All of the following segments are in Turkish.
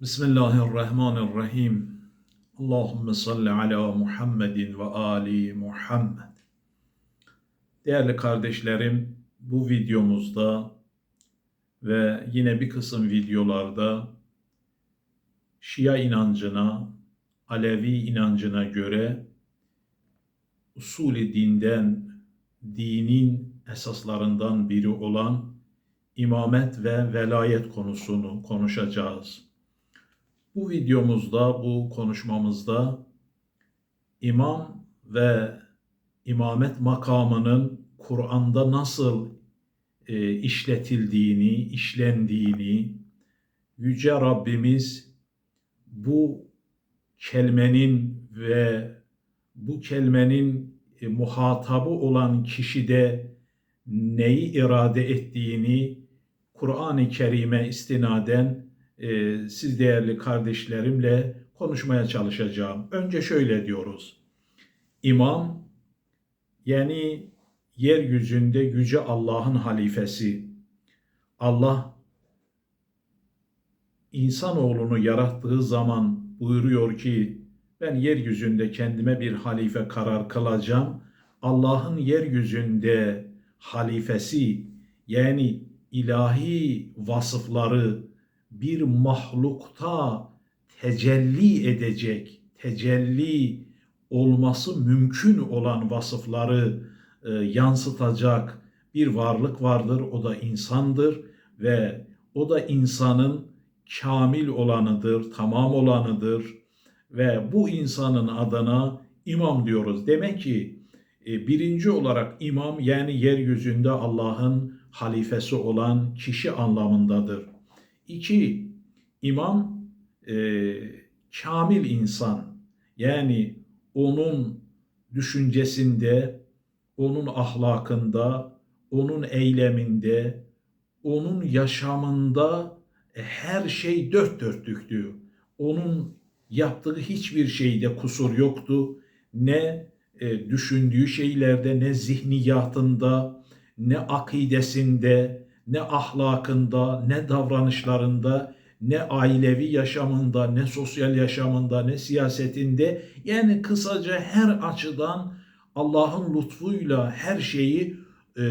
Bismillahirrahmanirrahim. Allahümme salli ala Muhammedin ve ali Muhammed. Değerli kardeşlerim, bu videomuzda ve yine bir kısım videolarda Şia inancına, Alevi inancına göre usulü dinden, dinin esaslarından biri olan imamet ve velayet konusunu konuşacağız. Bu videomuzda, bu konuşmamızda imam ve imamet makamının Kur'an'da nasıl e, işletildiğini, işlendiğini, Yüce Rabbimiz bu kelimenin ve bu kelimenin e, muhatabı olan kişide neyi irade ettiğini Kur'an-ı Kerim'e istinaden e, siz değerli kardeşlerimle konuşmaya çalışacağım. Önce şöyle diyoruz. İmam yani yeryüzünde yüce Allah'ın halifesi. Allah insanoğlunu yarattığı zaman buyuruyor ki ben yeryüzünde kendime bir halife karar kılacağım. Allah'ın yeryüzünde halifesi yani ilahi vasıfları bir mahlukta tecelli edecek, tecelli olması mümkün olan vasıfları e, yansıtacak bir varlık vardır. O da insandır ve o da insanın kamil olanıdır, tamam olanıdır ve bu insanın adına imam diyoruz. Demek ki e, birinci olarak imam yani yeryüzünde Allah'ın halifesi olan kişi anlamındadır. İki, imam e, kamil insan. Yani onun düşüncesinde, onun ahlakında, onun eyleminde, onun yaşamında e, her şey dört dörtlüktü. Onun yaptığı hiçbir şeyde kusur yoktu. Ne e, düşündüğü şeylerde, ne zihniyatında, ne akidesinde, ne ahlakında, ne davranışlarında, ne ailevi yaşamında, ne sosyal yaşamında, ne siyasetinde yani kısaca her açıdan Allah'ın lütfuyla her şeyi e,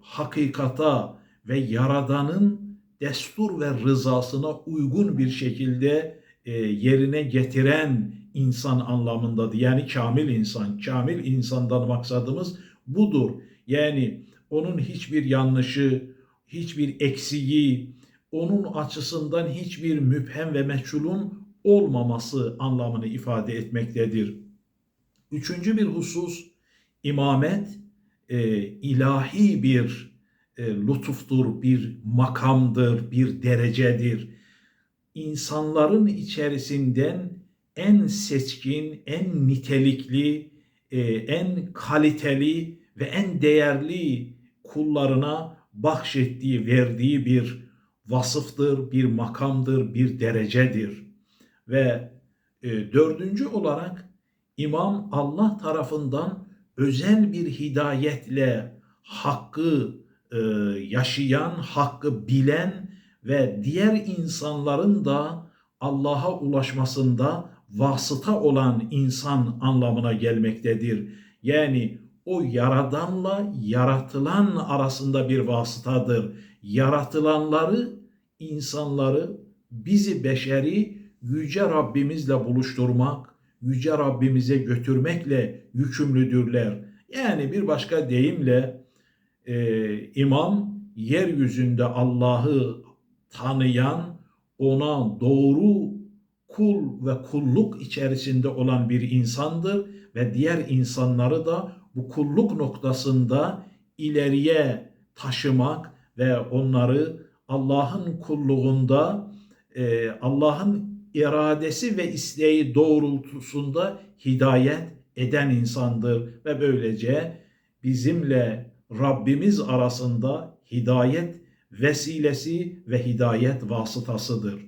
hakikata ve Yaradan'ın destur ve rızasına uygun bir şekilde e, yerine getiren insan anlamındadır. Yani kamil insan. Kamil insandan maksadımız budur. Yani onun hiçbir yanlışı, hiçbir eksiği, onun açısından hiçbir müphem ve meçhulun olmaması anlamını ifade etmektedir. Üçüncü bir husus, imamet e, ilahi bir e, lütuftur, bir makamdır, bir derecedir. İnsanların içerisinden en seçkin, en nitelikli, e, en kaliteli ve en değerli kullarına bahşettiği, verdiği bir vasıftır, bir makamdır, bir derecedir. Ve e, dördüncü olarak imam Allah tarafından özel bir hidayetle hakkı e, yaşayan, hakkı bilen ve diğer insanların da Allah'a ulaşmasında vasıta olan insan anlamına gelmektedir. Yani o yaradanla yaratılan arasında bir vasıtadır. Yaratılanları, insanları, bizi beşeri yüce Rabbimizle buluşturmak, yüce Rabbimize götürmekle yükümlüdürler. Yani bir başka deyimle e, imam yeryüzünde Allah'ı tanıyan, ona doğru kul ve kulluk içerisinde olan bir insandır ve diğer insanları da bu kulluk noktasında ileriye taşımak ve onları Allah'ın kulluğunda e, Allah'ın iradesi ve isteği doğrultusunda hidayet eden insandır ve böylece bizimle Rabbimiz arasında hidayet vesilesi ve hidayet vasıtasıdır.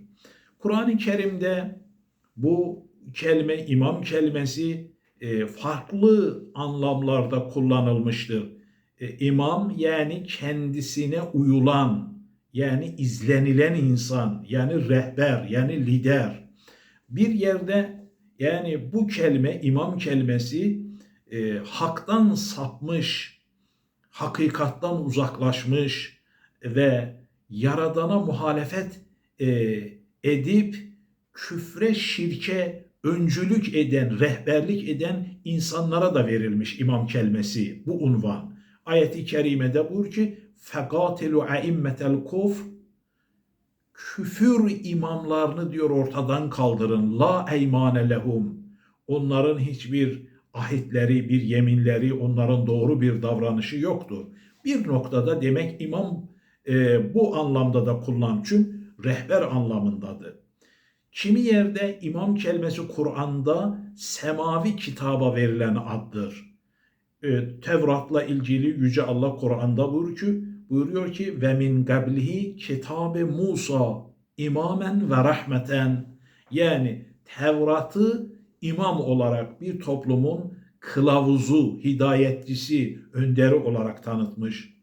Kur'an-ı Kerim'de bu kelime imam kelimesi farklı anlamlarda kullanılmıştır. E, imam yani kendisine uyulan yani izlenilen insan, yani rehber, yani lider. Bir yerde yani bu kelime, imam kelimesi e, haktan sapmış, hakikattan uzaklaşmış ve yaradana muhalefet e, edip küfre, şirke öncülük eden, rehberlik eden insanlara da verilmiş imam kelimesi bu unvan. Ayet-i kerimede buyur ki fekatelu aimmetel kufr küfür imamlarını diyor ortadan kaldırın. La eymane lehum. Onların hiçbir ahitleri, bir yeminleri, onların doğru bir davranışı yoktur. Bir noktada demek imam e, bu anlamda da kullançın rehber anlamındadır. Kimi yerde imam kelimesi Kur'an'da semavi kitaba verilen addır. E, Tevrat'la ilgili Yüce Allah Kur'an'da buyuruyor ki, buyuruyor ki ve min qablihi kitabı Musa imamen ve rahmeten yani Tevrat'ı imam olarak bir toplumun kılavuzu, hidayetçisi, önderi olarak tanıtmış.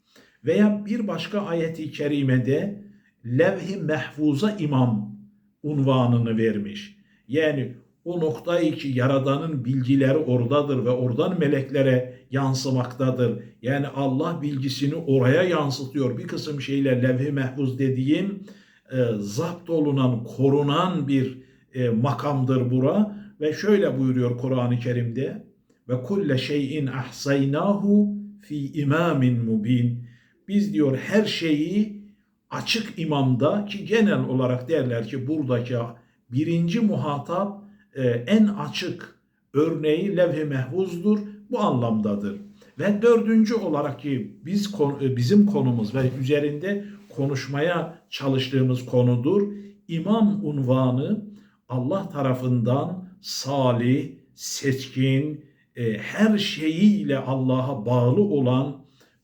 Veya bir başka ayeti kerimede levh-i mehfuza imam unvanını vermiş. Yani o noktayı ki Yaradan'ın bilgileri oradadır ve oradan meleklere yansımaktadır. Yani Allah bilgisini oraya yansıtıyor. Bir kısım şeyler levh-i mehfuz dediğim e, zapt olunan, korunan bir e, makamdır bura. Ve şöyle buyuruyor Kur'an-ı Kerim'de ve kulle şeyin ahsaynahu fi imamin mubin. Biz diyor her şeyi açık imamda ki genel olarak derler ki buradaki birinci muhatap e, en açık örneği levh-i mehfuzdur. Bu anlamdadır. Ve dördüncü olarak ki biz e, bizim konumuz ve üzerinde konuşmaya çalıştığımız konudur. İmam unvanı Allah tarafından salih, seçkin, e, her şeyiyle Allah'a bağlı olan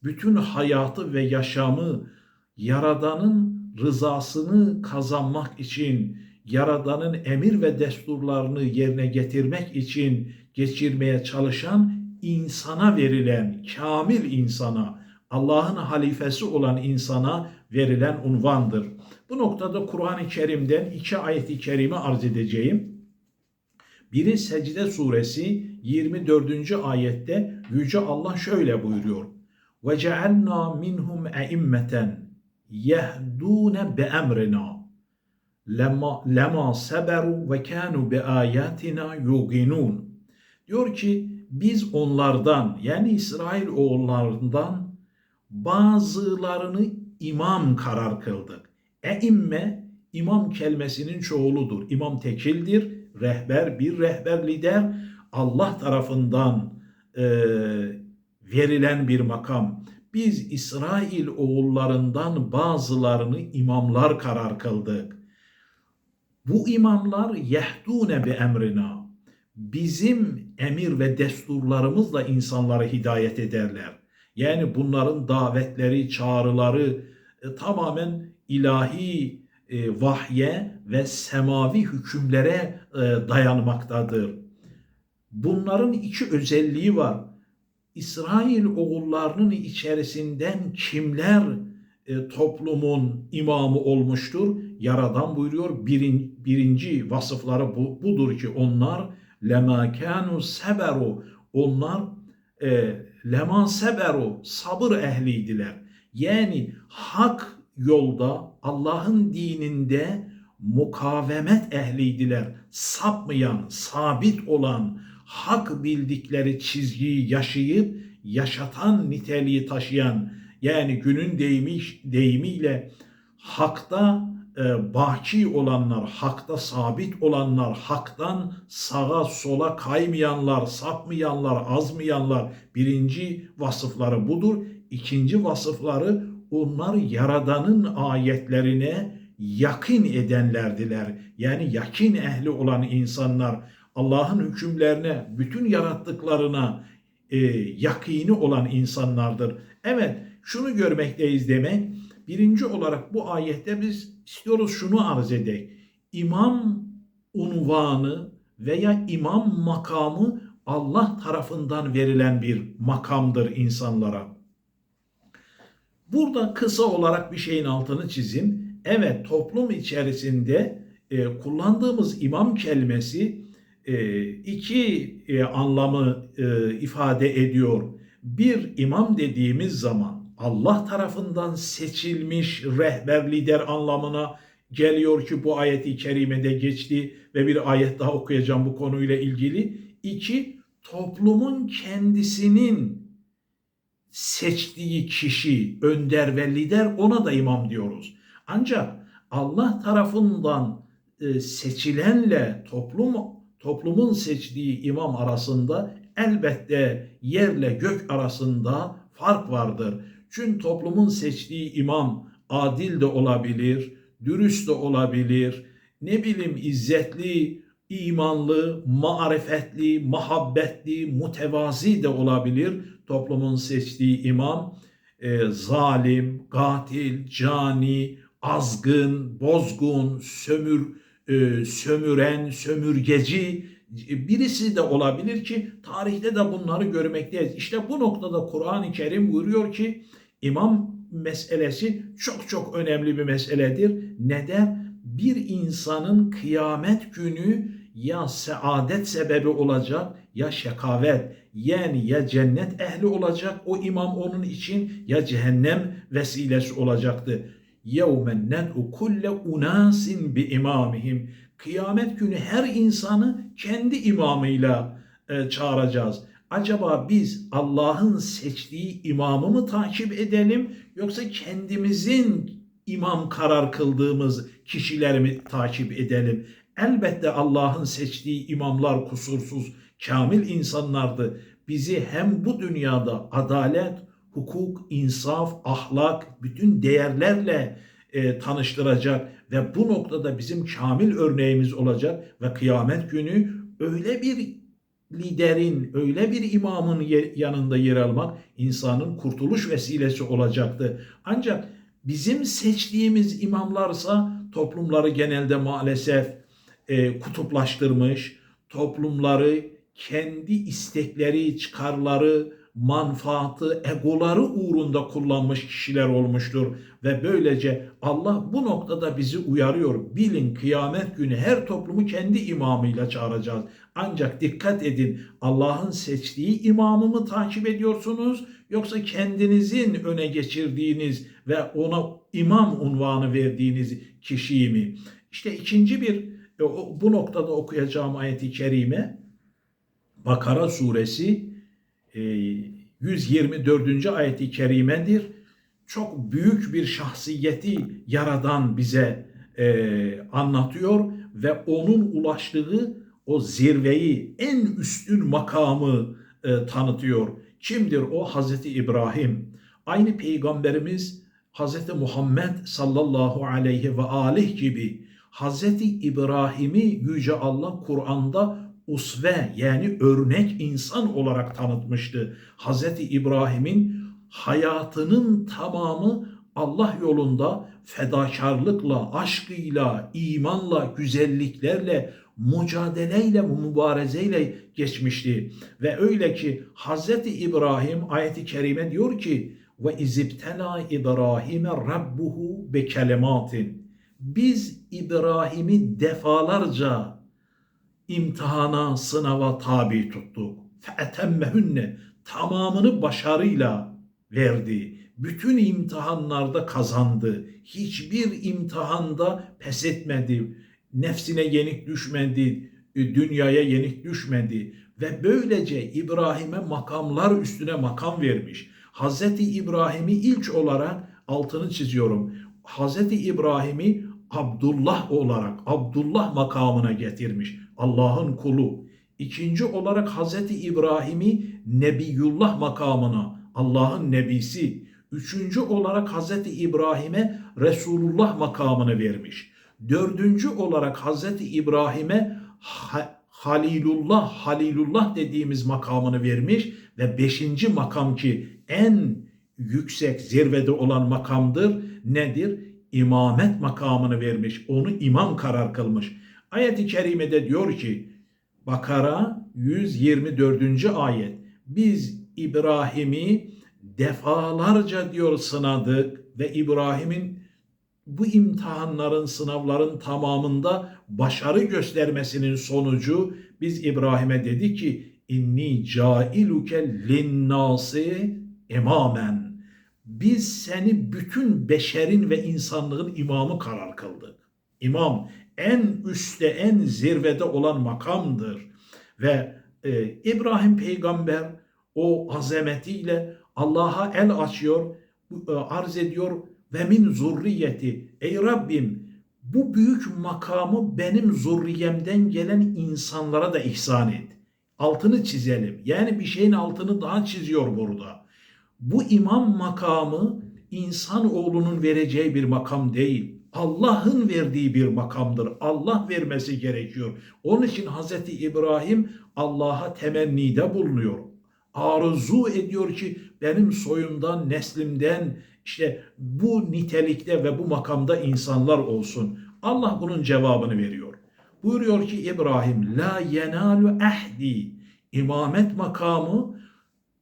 bütün hayatı ve yaşamı Yaradan'ın rızasını kazanmak için, Yaradan'ın emir ve desturlarını yerine getirmek için geçirmeye çalışan insana verilen, kamil insana, Allah'ın halifesi olan insana verilen unvandır. Bu noktada Kur'an-ı Kerim'den iki ayet-i kerime arz edeceğim. Biri Secde suresi 24. ayette Yüce Allah şöyle buyuruyor. Cealna minhum e'immeten yehdûne be emrina lema, lema seberu ve kanu bi ayatina yuqinun. Diyor ki biz onlardan yani İsrail oğullarından bazılarını imam karar kıldık. Eimme imam kelimesinin çoğuludur. İmam tekildir, rehber bir rehber lider Allah tarafından e, verilen bir makam. Biz İsrail oğullarından bazılarını imamlar karar kıldık. Bu imamlar yehdune bi emrina. Bizim emir ve desturlarımızla insanları hidayet ederler. Yani bunların davetleri, çağrıları e, tamamen ilahi e, vahye ve semavi hükümlere e, dayanmaktadır. Bunların iki özelliği var. İsrail oğullarının içerisinden kimler e, toplumun imamı olmuştur? Yaradan buyuruyor birin, birinci vasıfları bu, budur ki onlar lema kanu seberu onlar e, lema seberu sabır ehliydiler. Yani hak yolda Allah'ın dininde mukavemet ehliydiler. Sapmayan, sabit olan, hak bildikleri çizgiyi yaşayıp yaşatan niteliği taşıyan yani günün deyimi, deyimiyle hakta e, baki olanlar, hakta sabit olanlar, haktan sağa sola kaymayanlar, sapmayanlar, azmayanlar birinci vasıfları budur. İkinci vasıfları onlar Yaradan'ın ayetlerine yakın edenlerdiler. Yani yakin ehli olan insanlar Allah'ın hükümlerine, bütün yarattıklarına e, yakini olan insanlardır. Evet, şunu görmekteyiz demek. Birinci olarak bu ayette biz istiyoruz şunu arz edek. İmam unvanı veya imam makamı Allah tarafından verilen bir makamdır insanlara. Burada kısa olarak bir şeyin altını çizin. Evet toplum içerisinde e, kullandığımız imam kelimesi e, iki e, anlamı e, ifade ediyor. Bir imam dediğimiz zaman Allah tarafından seçilmiş rehber lider anlamına geliyor ki bu ayeti kerimede geçti ve bir ayet daha okuyacağım bu konuyla ilgili. İki, toplumun kendisinin seçtiği kişi, önder ve lider ona da imam diyoruz. Ancak Allah tarafından e, seçilenle toplum toplumun seçtiği imam arasında elbette yerle gök arasında fark vardır. Çünkü toplumun seçtiği imam adil de olabilir, dürüst de olabilir, ne bileyim izzetli, imanlı, marifetli, muhabbetli, mutevazi de olabilir. Toplumun seçtiği imam e, zalim, katil, cani, azgın, bozgun, sömür, e, sömüren, sömürgeci birisi de olabilir ki tarihte de bunları görmekteyiz. İşte bu noktada Kur'an-ı Kerim buyuruyor ki imam meselesi çok çok önemli bir meseledir. Neden? Bir insanın kıyamet günü ya saadet sebebi olacak ya şekavet yani ya cennet ehli olacak o imam onun için ya cehennem vesilesi olacaktı. يَوْمَنْ نَدْعُ كُلَّ اُنَاسٍ بِاِمَامِهِمْ Kıyamet günü her insanı kendi imamıyla e, çağıracağız. Acaba biz Allah'ın seçtiği imamı mı takip edelim yoksa kendimizin imam karar kıldığımız kişileri mi takip edelim? Elbette Allah'ın seçtiği imamlar kusursuz, kamil insanlardı. Bizi hem bu dünyada adalet, hukuk, insaf, ahlak, bütün değerlerle e, tanıştıracak ve bu noktada bizim kamil örneğimiz olacak ve kıyamet günü öyle bir liderin, öyle bir imamın yanında yer almak insanın kurtuluş vesilesi olacaktı. Ancak bizim seçtiğimiz imamlarsa toplumları genelde maalesef e, kutuplaştırmış, toplumları kendi istekleri, çıkarları, manfaatı, egoları uğrunda kullanmış kişiler olmuştur. Ve böylece Allah bu noktada bizi uyarıyor. Bilin kıyamet günü her toplumu kendi imamıyla çağıracağız. Ancak dikkat edin Allah'ın seçtiği imamı mı takip ediyorsunuz yoksa kendinizin öne geçirdiğiniz ve ona imam unvanı verdiğiniz kişiyi mi? İşte ikinci bir e, bu noktada okuyacağım ayeti kerime Bakara suresi 124. E, ayeti kerimedir. Çok büyük bir şahsiyeti yaradan bize e, anlatıyor ve onun ulaştığı o zirveyi, en üstün makamı e, tanıtıyor. Kimdir o? Hazreti İbrahim. Aynı peygamberimiz Hazreti Muhammed sallallahu aleyhi ve aleyh gibi Hazreti İbrahim'i Yüce Allah Kur'an'da usve yani örnek insan olarak tanıtmıştı. Hazreti İbrahim'in hayatının tamamı Allah yolunda fedakarlıkla, aşkıyla, imanla, güzelliklerle, mücadeleyle, mübarezeyle geçmişti. Ve öyle ki Hazreti İbrahim ayeti kerime diyor ki ve izibtela İbrahim'e rabbuhu be kelimatin. Biz İbrahim'i defalarca imtihana, sınava tabi tuttu. Fe'etemmehünne tamamını başarıyla verdi. Bütün imtihanlarda kazandı. Hiçbir imtihanda pes etmedi. Nefsine yenik düşmedi. Dünyaya yenik düşmedi. Ve böylece İbrahim'e makamlar üstüne makam vermiş. Hazreti İbrahim'i ilk olarak altını çiziyorum. Hazreti İbrahim'i Abdullah olarak Abdullah makamına getirmiş. Allah'ın kulu. İkinci olarak Hazreti İbrahim'i Nebiyullah makamına, Allah'ın nebisi. Üçüncü olarak Hazreti İbrahim'e Resulullah makamını vermiş. Dördüncü olarak Hazreti İbrahim'e Halilullah, Halilullah dediğimiz makamını vermiş ve beşinci makam ki en yüksek zirvede olan makamdır. Nedir? İmamet makamını vermiş. Onu imam karar kılmış. Ayet-i kerimede diyor ki Bakara 124. ayet biz İbrahim'i defalarca diyor sınadık ve İbrahim'in bu imtihanların, sınavların tamamında başarı göstermesinin sonucu biz İbrahim'e dedi ki inni cailuke linnâsi imamen. Biz seni bütün beşerin ve insanlığın imamı karar kıldık. İmam en üstte, en zirvede olan makamdır. Ve e, İbrahim peygamber o azametiyle Allah'a el açıyor, e, arz ediyor ve min zurriyeti. Ey Rabbim bu büyük makamı benim zurriyemden gelen insanlara da ihsan et. Altını çizelim. Yani bir şeyin altını daha çiziyor burada. Bu imam makamı insan oğlunun vereceği bir makam değil. Allah'ın verdiği bir makamdır. Allah vermesi gerekiyor. Onun için Hazreti İbrahim Allah'a temennide bulunuyor. Arzu ediyor ki benim soyumdan, neslimden işte bu nitelikte ve bu makamda insanlar olsun. Allah bunun cevabını veriyor. Buyuruyor ki İbrahim la yenalu ahdi imamet makamı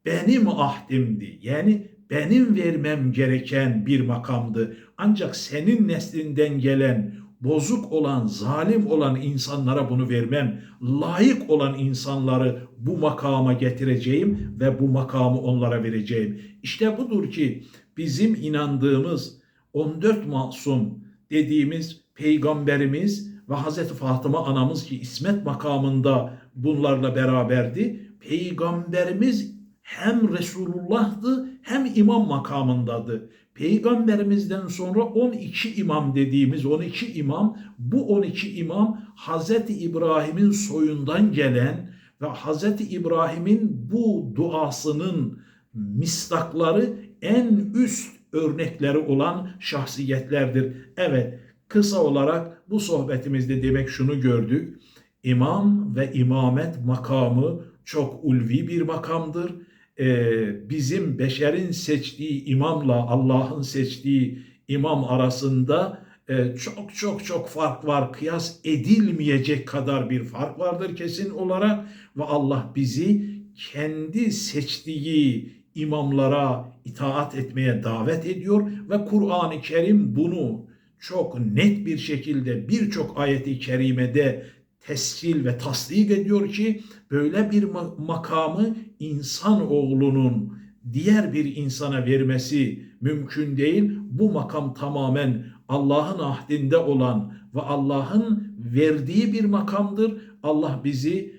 benim ahdimdi. Yani benim vermem gereken bir makamdı. Ancak senin neslinden gelen bozuk olan, zalim olan insanlara bunu vermem. Layık olan insanları bu makama getireceğim ve bu makamı onlara vereceğim. İşte budur ki bizim inandığımız 14 masum dediğimiz peygamberimiz ve Hazreti Fatıma anamız ki ismet makamında bunlarla beraberdi. Peygamberimiz hem Resulullah'tı hem imam makamındadı. Peygamberimizden sonra 12 imam dediğimiz 12 imam bu 12 imam Hazreti İbrahim'in soyundan gelen ve Hazreti İbrahim'in bu duasının mistakları en üst örnekleri olan şahsiyetlerdir. Evet kısa olarak bu sohbetimizde demek şunu gördük. İmam ve imamet makamı çok ulvi bir makamdır e, bizim beşerin seçtiği imamla Allah'ın seçtiği imam arasında e, çok çok çok fark var. Kıyas edilmeyecek kadar bir fark vardır kesin olarak ve Allah bizi kendi seçtiği imamlara itaat etmeye davet ediyor ve Kur'an-ı Kerim bunu çok net bir şekilde birçok ayeti kerimede tescil ve tasdik ediyor ki böyle bir makamı insan oğlunun diğer bir insana vermesi mümkün değil. Bu makam tamamen Allah'ın ahdinde olan ve Allah'ın verdiği bir makamdır. Allah bizi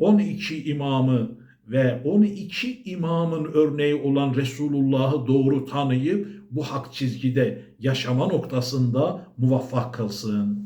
12 e, imamı ve 12 imamın örneği olan Resulullah'ı doğru tanıyıp bu hak çizgide yaşama noktasında muvaffak kılsın.